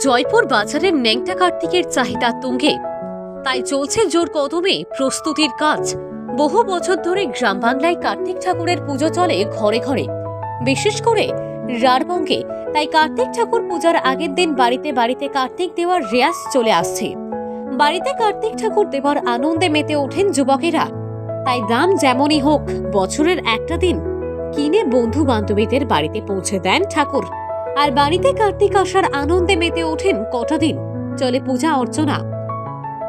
জয়পুর বাজারের ন্যাংটা কার্তিকের চাহিদা তুঙ্গে। তাই চলছে জোর কদমে প্রস্তুতির কাজ। বহু বছর ধরে গ্রাম বাংলায় কার্তিক ঠাকুরের পুজো চলে ঘরে ঘরে। বিশেষ করে রারবঙ্গে, তাই কার্তিক ঠাকুর পূজার আগের দিন বাড়িতে বাড়িতে কার্তিক দেওয়ার রেয়াজ চলে আসছে। বাড়িতে কার্তিক ঠাকুর দেওয়ার আনন্দে মেতে ওঠেন যুবকেরা। তাই দাম যেমনই হোক, বছরের একটা দিন কিনে বন্ধু বান্ধবীদের বাড়িতে পৌঁছে দেন ঠাকুর। আর বাড়িতে কার্তিক আসার আনন্দে মেতে ওঠেন কটা দিন চলে পূজা অর্চনা।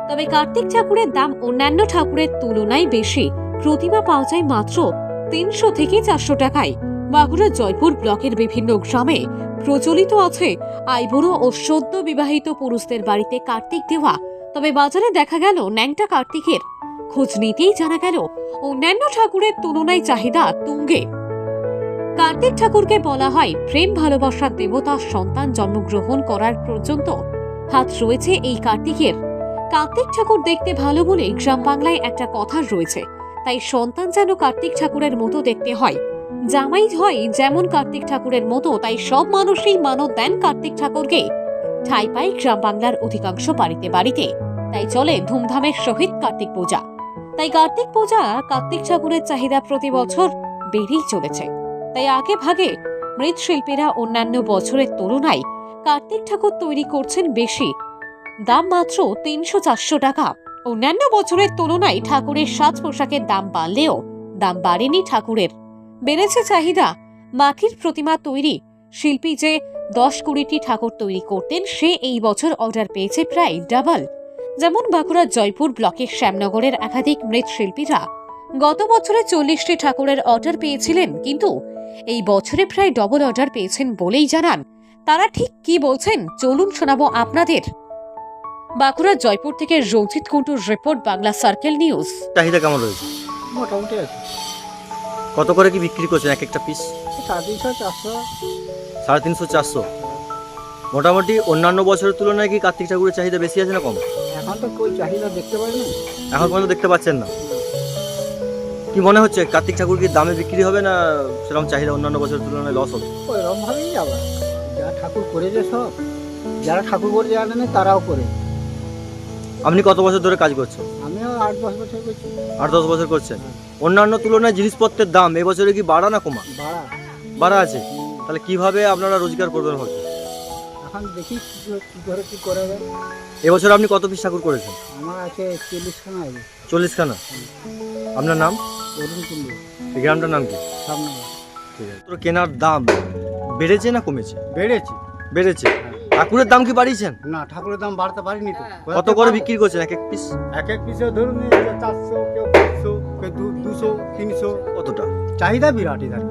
তবে কার্তিক ঠাকুরের দাম অন্যান্য ঠাকুরের তুলনায় বেশি। প্রতিমা পাওয়া যায় মাত্র তিনশো থেকে চারশো টাকায়। বাঁকুড়া জয়পুর ব্লকের বিভিন্ন গ্রামে প্রচলিত আছে আইবুড়ো ও সদ্য বিবাহিত পুরুষদের বাড়িতে কার্তিক দেওয়া। তবে বাজারে দেখা গেল ন্যাংটা কার্তিকের। খোঁজ নিতেই জানা গেল, অন্যান্য ঠাকুরের তুলনায় চাহিদা তুঙ্গে। কার্তিক ঠাকুরকে বলা হয় প্রেম ভালোবাসার দেবতা সন্তান জন্মগ্রহণ করার পর্যন্ত হাত রয়েছে এই কার্তিকের। কার্তিক ঠাকুর দেখতে ভালো বলে গ্রাম বাংলায় একটা কথা রয়েছে, তাই সন্তান যেন কার্তিক ঠাকুরের মতো দেখতে হয়। জামাই হয় যেমন কার্তিক ঠাকুরের মতো, তাই সব মানুষই মানত দেন কার্তিক ঠাকুরকে। ঠাই পায় গ্রাম বাংলার অধিকাংশ বাড়িতে বাড়িতে। তাই চলে ধুমধামের সহিত কার্তিক পূজা। তাই কার্তিক পূজা কার্তিক ঠাকুরের চাহিদা প্রতি বছর বেড়েই চলেছে। তাই আগে ভাগে মৃৎশিল্পীরা অন্যান্য বছরের তুলনায় কার্তিক ঠাকুর তৈরি করছেন বেশি। দাম মাত্র তিনশো চারশো টাকা। অন্যান্য বছরের তুলনায় ঠাকুরের সাজ পোশাকের দাম বাড়লেও দাম বাড়েনি ঠাকুরের। বেড়েছে চাহিদা। মাটির প্রতিমা তৈরি। শিল্পী যে দশ কুড়িটি ঠাকুর তৈরি করতেন, সে এই বছর অর্ডার পেয়েছে প্রায় ডাবল। যেমন বাঁকুড়ার জয়পুর ব্লকের শ্যামনগরের একাধিক মৃৎশিল্পীরা গত বছরে চল্লিশটি ঠাকুরের অর্ডার পেয়েছিলেন, কিন্তু এই বছরে প্রায় ডবল অর্ডার পেয়েছেন বলেই জানান। তারা ঠিক কি বলছেন? চলুন শোনাবো আপনাদের। বাঁকুড়া জয়পুর থেকে Ranjit Kuntur report Bangla circle news চাহিদা কেমন রয়েছে? মোটামুটি আছে। কত করে কি বিক্রি করছেন এক একটা পিস সাড়ে তিনশো চারশো। সাড়ে তিনশো চারশো? মোটামুটি অন্যান্য বছরের তুলনায় কি কার্তিক ঠাকুরের চাহিদা বেশি আছে না কম? এখন তো কই চাহিদা দেখতে পাই না। এখন পর্যন্ত দেখতে পাচ্ছেন না। কি মনে হচ্ছে? কার্তিক ঠাকুর কি দামে বিক্রি হবে না সেরকম চাহিদা অন্যান্য বছরের তুলনায় লস হবে? ওইরকম ভাবেই যাবে। যারা ঠাকুর করেছে সব যারা ঠাকুর করে জানে না তারাও করে। আপনি কত বছর ধরে কাজ করছেন? আমিও আট দশ বছর করছি। আট দশ বছর করছেন। অন্যান্য তুলনায় জিনিসপত্রের দাম এবছরে কি বাড়া না কমা? বাড়া। বাড়া আছে? তাহলে কীভাবে আপনারা রোজগার করবেন ভাবছেন এখন দেখি কি করে- কি করে যায়। এবছর আপনি কত পিস ঠাকুর করেছেন? আমার আছে চল্লিশ খানা আছে। চল্লিশখানা? আপনার নাম? এই গ্রামটার নাম কি? ঠিক আছে। তোর কেনার দাম বেড়েছে না কমেছে? বেড়েছে। বেড়েছে? ঠাকুরের দাম কি বাড়িয়েছেন? না ঠাকুরের দাম বাড়তে পারিনি তো। কত করে বিক্রি করছেন? এক এক পিস এক এক পিসে ধরুন চারশো কেউ পাঁচশো কেউ দুশো তিনশো। কতটা? চাহিদা বিরাট এধার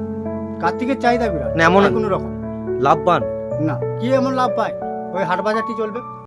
কার্তিকের চাহিদা বিরাট। না, এমন- কোনো রকম। লাভবান? না কি এমন লাভ পায়? ওই হাট বাজারটি চলবে।